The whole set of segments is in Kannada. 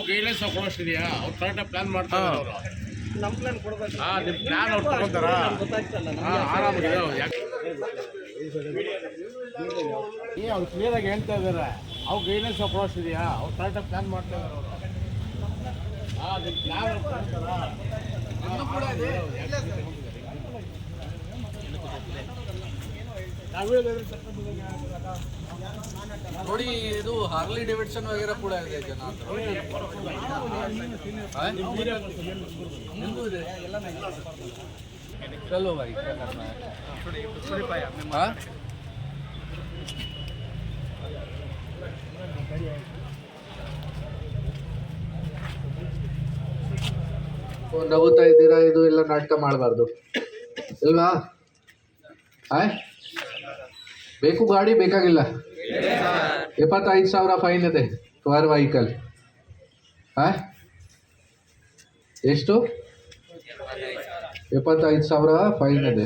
ಅವ್ರು ಗೈಡ್ಲೈನ್ಸ್ ಕೊಡೋಷ್ಟಿದೆಯಾ? ಅವ್ರು ಕರೆಕ್ಟಾಗಿ ಪ್ಲಾನ್ ಮಾಡ್ತಾರೆ ಅವರು ನಮ್ಮ ಪ್ಲಾನ್ ಕೊಡಬೇಕು. ಹಾಂ ನಿಮ್ಮ ಪ್ಲಾನ್ ಅವ್ರು ತಗೊಂತಾರ? ಹಾಂ ಆರಾಮಾಗಿದೆ ಯಾಕೆ ಏ ಅವ್ರು ಕ್ಲಿಯರಾಗಿ ಹೇಳ್ತಾ ಇದ್ದಾರೆ ಅವ್ರು ಗೈಡ್ಲೈನ್ಸ್ ಕೊಡೋಷ್ಟಿದೆಯಾ? ಅವ್ರು ಕರೆಕ್ಟಾಗಿ ಪ್ಲಾನ್ ಮಾಡ್ತಾ ಇದ್ದಾರೆ ಅವರು. ಹಾಂ ನಿಮ್ಮ ಪ್ಲಾನ್ ಅವ್ರು ತಗೊಂತಾರ? ನೋಡಿ, ಇದು ಹಾರ್ಲಿ हार्ली डेविडसन ಕೂಡ ಇದೆ ಜನ ಚಲೋ ನಗುತ್ತಾ ಇದ್ದೀರಾ? ಇದು ಎಲ್ಲ ನಾಟಕ ಮಾಡಬಾರ್ದು. ಇಲ್ವಾ? ಹಾಯ್ ಬೇಕು ಗಾಡಿ ಬೇಕಾಗಿಲ್ಲ. ಎಪ್ಪತ್ತೈದು ಸಾವಿರ ಫೈನ್ ಇದೆ ಪರ್ ವೆಹಿಕಲ್ ಹಾಂ ಎಷ್ಟು? ಎಪ್ಪತ್ತೈದು ಸಾವಿರ ಫೈನ್ ಇದೆ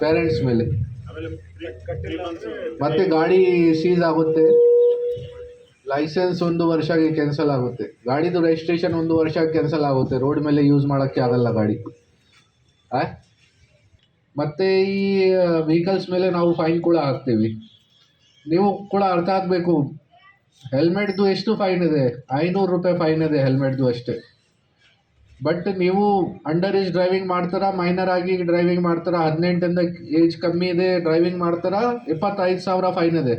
ಪೇರೆಂಟ್ಸ್ ಮೇಲೆ. ಮತ್ತೆ ಗಾಡಿ ಸೀಸ್ ಆಗುತ್ತೆ. ಲೈಸೆನ್ಸ್ ಒಂದು ವರ್ಷಕ್ಕೆ ಕ್ಯಾನ್ಸಲ್ ಆಗುತ್ತೆ. ಗಾಡಿದು ರಿಜಿಸ್ಟ್ರೇಷನ್ ಒಂದು ವರ್ಷಕ್ಕೆ ಕ್ಯಾನ್ಸಲ್ ಆಗುತ್ತೆ. ರೋಡ್ ಮೇಲೆ ಯೂಸ್ ಮಾಡೋಕ್ಕೆ ಆಗಲ್ಲ ಗಾಡಿ. ಆ? ಮತ್ತೆ ಈ ವೆಹಿಕಲ್ಸ್ ಮೇಲೆ ನಾವು ಫೈನ್ ಕೂಡ ಹಾಕ್ತೀವಿ. ನೀವು ಕೂಡ ಅರ್ಥ ಆಗಬೇಕು. ಹೆಲ್ಮೆಟ್ದು ಎಷ್ಟು ಫೈನ್ ಇದೆ? ಐನೂರು ರೂಪಾಯಿ ಫೈನ್ ಇದೆ ಹೆಲ್ಮೆಟ್ದು ಅಷ್ಟೇ. ಬಟ್ ನೀವು ಅಂಡರ್ ಏಜ್ ಡ್ರೈವಿಂಗ್ ಮಾಡ್ತಾರಾ? ಮೈನರ್ ಆಗಿ ಡ್ರೈವಿಂಗ್ ಮಾಡ್ತಾರಾ? ಹದಿನೆಂಟರಿಂದ ಏಜ್ ಕಮ್ಮಿ ಇದೆ ಡ್ರೈವಿಂಗ್ ಮಾಡ್ತಾರಾ? ಇಪ್ಪತ್ತೈದು ಸಾವಿರ ಫೈನ್ ಇದೆ.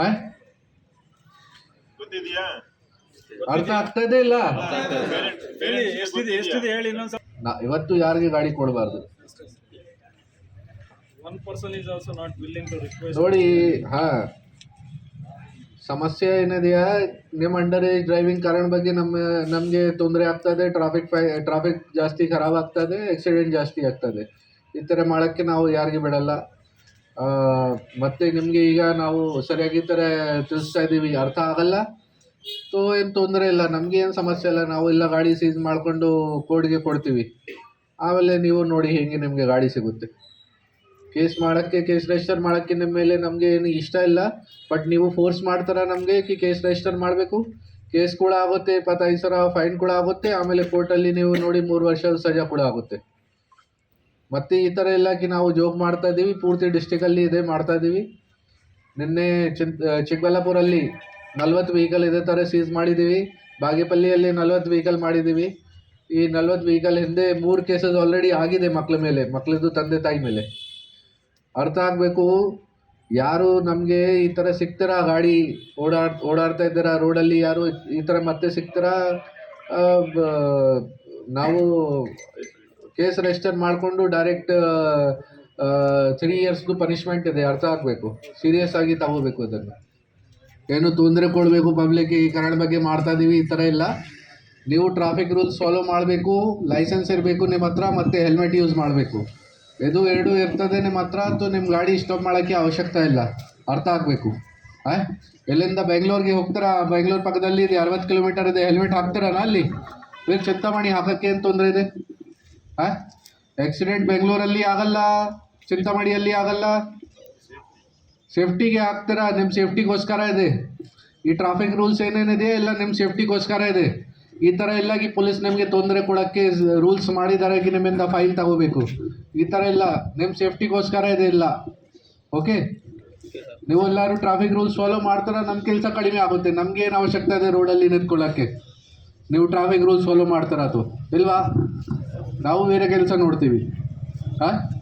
ಹಾಂ ಗೊತ್ತಿದೆಯಾ? ಅರ್ಥ ಆಗ್ತದೆ ಇಲ್ಲ? ಇವತ್ತು ಯಾರಿಗೆ ಗಾಡಿ ಕೊಡಬಾರ್ದು? ನೋಡಿ, ಹಾ. ಸಮಸ್ಯೆ ಏನಿದೆಯಾ? ನಿಮ್ಮ ಅಂಡರ್ ಏಜ್ ಡ್ರೈವಿಂಗ್ ಕಾರಣ ಬಗ್ಗೆ ನಮ್ಮ, ನಮಗೆ ತೊಂದರೆ ಆಗ್ತದೆ ಟ್ರಾಫಿಕ್ ಟ್ರಾಫಿಕ್ ಜಾಸ್ತಿ ಖರಾಬ್ ಆಗ್ತದೆ ಆಕ್ಸಿಡೆಂಟ್ ಜಾಸ್ತಿ ಆಗ್ತದೆ ಈ ಥರ ಮಾಡೋಕ್ಕೆ ನಾವು ಯಾರಿಗೆ ಬಿಡಲ್ಲ. ಮತ್ತೆ ನಿಮಗೆ ಈಗ ನಾವು ಸರಿಯಾಗಿ ಥರ ತಿಳಿಸ್ತಾ ಇದ್ದೀವಿ, ಅರ್ಥ ಆಗಲ್ಲ. ಸೊ, ಏನು ತೊಂದರೆ ಇಲ್ಲ, ನಮಗೆ ಏನು ಸಮಸ್ಯೆ ಇಲ್ಲ, ನಾವು ಇಲ್ಲ ಗಾಡಿ ಸೀಸ್ ಮಾಡಿಕೊಂಡು ಕೋರ್ಟ್ಗೆ ಕೊಡ್ತೀವಿ. ಆಮೇಲೆ ನೀವು ನೋಡಿ ಹೇಗೆ ನಿಮಗೆ ಗಾಡಿ ಸಿಗುತ್ತೆ. ಕೇಸ್ ಮಾಡೋಕ್ಕೆ, ಕೇಸ್ ರಿಜಿಸ್ಟರ್ ಮಾಡೋಕ್ಕೆ ನಿಮ್ಮ ಮೇಲೆ ನಮಗೆ ಏನು ಇಷ್ಟ ಇಲ್ಲ. ಬಟ್ ನೀವು ಫೋರ್ಸ್ ಮಾಡ್ತಾರ ನಮಗೆ ಕಿ ಕೇಸ್ ರಿಜಿಸ್ಟರ್ ಮಾಡಬೇಕು. ಕೇಸ್ ಕೂಡ ಆಗುತ್ತೆ, ಇಪ್ಪತ್ತೈದು ಸಾವಿರ ಫೈನ್ ಕೂಡ ಆಗುತ್ತೆ. ಆಮೇಲೆ ಕೋರ್ಟಲ್ಲಿ ನೀವು ನೋಡಿ ಮೂರು ವರ್ಷ ಸಜಾ ಕೂಡ ಆಗುತ್ತೆ. ಮತ್ತೆ ಈ ಥರ ಎಲ್ಲ ಕಿ ನಾವು ಜೋಬ್ ಮಾಡ್ತಾ ಇದ್ದೀವಿ. ಪೂರ್ತಿ ಡಿಸ್ಟಿಕಲ್ಲಿ ಇದೇ ಮಾಡ್ತಾ ಇದ್ದೀವಿ. ನಿನ್ನೆ ಚಿಂತ್ ಚಿಕ್ಕಬಳ್ಳಾಪುರಲ್ಲಿ ನಲ್ವತ್ತು ವೆಹಿಕಲ್ ಇದೇ ಥರ ಸೀಸ್ ಮಾಡಿದ್ದೀವಿ. ಬಾಗೇಪಲ್ಲಿಯಲ್ಲಿ ನಲ್ವತ್ತು ವೆಹಿಕಲ್ ಮಾಡಿದ್ದೀವಿ. ಈ ನಲ್ವತ್ತು ವೆಹಿಕಲ್ ಹಿಂದೆ ಮೂರು ಕೇಸಸ್ ಆಲ್ರೆಡಿ ಆಗಿದೆ ಮಕ್ಕಳ ಮೇಲೆ ಮಕ್ಕಳದ್ದು ತಂದೆ ತಾಯಿ ಮೇಲೆ. ಅರ್ಥ ಆಗಬೇಕು? ಯಾರು ನಮಗೆ ಈ ಥರ ಸಿಗ್ತೀರಾ ಗಾಡಿ ಓಡಾಡ್, ಓಡಾಡ್ತಾ ರೋಡ್ ರೋಡಲ್ಲಿ ಯಾರು ಈ ಥರ ಮತ್ತೆ ಸಿಗ್ತೀರಾ ನಾವು ಕೇಸ್ ರಿಜಿಸ್ಟರ್ ಮಾಡಿಕೊಂಡು ಡೈರೆಕ್ಟ್ ತ್ರೀ ಇಯರ್ಸ್ದು ಪನಿಷ್ಮೆಂಟ್ ಇದೆ. ಅರ್ಥ ಆಗಬೇಕು. ಸೀರಿಯಸ್ ಆಗಿ ತಗೋಬೇಕು ಇದನ್ನು. ಏನು ತೊಂದರೆ ಕೊಡಬೇಕು ಪಬ್ಲಿಕ್ ಈ ಕಾರಣ ಬಗ್ಗೆ ಮಾಡ್ತಾ ಇದ್ದೀವಿ ಈ ಥರ ಇಲ್ಲ. ನೀವು ಟ್ರಾಫಿಕ್ ರೂಲ್ಸ್ ಫಾಲೋ ಮಾಡಬೇಕು. ಲೈಸೆನ್ಸ್ ಇರಬೇಕು ನಿಮ್ಮ ಹತ್ರ, ಮತ್ತು ಹೆಲ್ಮೆಟ್ ಯೂಸ್ ಮಾಡಬೇಕು. ಇದು ಎರಡು ಇರ್ತದೆ, ನಿಮ್ಮ ಹತ್ರ ಅಂತೂ ನಿಮ್ಮ ಗಾಡಿ ಸ್ಟಾಪ್ ಮಾಡೋಕ್ಕೆ ಅವಶ್ಯಕತೆ ಇಲ್ಲ. ಅರ್ಥ ಆಗಬೇಕು. ಹಾಂ ಎಲ್ಲಿಂದ ಬೆಂಗಳೂರಿಗೆ ಹೋಗ್ತಾರಾ? ಬೆಂಗಳೂರು ಪಕ್ಕದಲ್ಲಿ ಇದೆ, ಅರವತ್ತು ಕಿಲೋಮೀಟರ್ ಇದೆ ಹೆಲ್ಮೆಟ್ ಹಾಕ್ತಾರಲ್ಲ ಅಲ್ಲಿ? ಬೇರೆ ಚಿಂತಾಮಣಿ ಹಾಕೋಕ್ಕೆ ಏನು ತೊಂದರೆ ಇದೆ? ಹಾಂ ಆಕ್ಸಿಡೆಂಟ್ ಬೆಂಗಳೂರಲ್ಲಿ ಆಗಲ್ಲ, ಚಿಂತಾಮಣಿಯಲ್ಲಿ ಆಗಲ್ಲ. ಸೇಫ್ಟಿಗೆ ಹಾಕ್ತೀರಾ? ನಿಮ್ಮ ಸೇಫ್ಟಿಗೋಸ್ಕರ ಇದೆ. ಈ ಟ್ರಾಫಿಕ್ ರೂಲ್ಸ್ ಏನೇನಿದೆ, ಎಲ್ಲ ನಿಮ್ಮ ಸೇಫ್ಟಿಗೋಸ್ಕರ ಇದೆ. ಈ ಥರ ಎಲ್ಲ ಈ ಪೊಲೀಸ್ ನಿಮಗೆ ತೊಂದರೆ ಕೊಡೋಕ್ಕೆ ರೂಲ್ಸ್ ಮಾಡಿದ್ದಾರೆ ನಿಮ್ಮಿಂದ ಫೈಲ್ ತಗೋಬೇಕು. ಈ ಥರ ಇಲ್ಲ. ನಿಮ್ಮ ಸೇಫ್ಟಿಗೋಸ್ಕರ ಇದೆ ಇಲ್ಲ. ಓಕೆ ನೀವು ಎಲ್ಲರೂ ಟ್ರಾಫಿಕ್ ರೂಲ್ಸ್ ಫಾಲೋ ಮಾಡ್ತಾರ ನಮ್ಮ ಕೆಲಸ ಕಡಿಮೆ ಆಗುತ್ತೆ. ನಮ್ಗೆ ಏನು ಅವಶ್ಯಕತೆ ಇದೆ ರೋಡಲ್ಲಿ ನಿಂತ್ಕೊಳ್ಳೋಕ್ಕೆ? ನೀವು ಟ್ರಾಫಿಕ್ ರೂಲ್ಸ್ ಫಾಲೋ ಮಾಡ್ತಾರ ಅದು. ಇಲ್ವಾ? ನಾವು ಬೇರೆ ಕೆಲಸ ನೋಡ್ತೀವಿ. ಹಾಂ?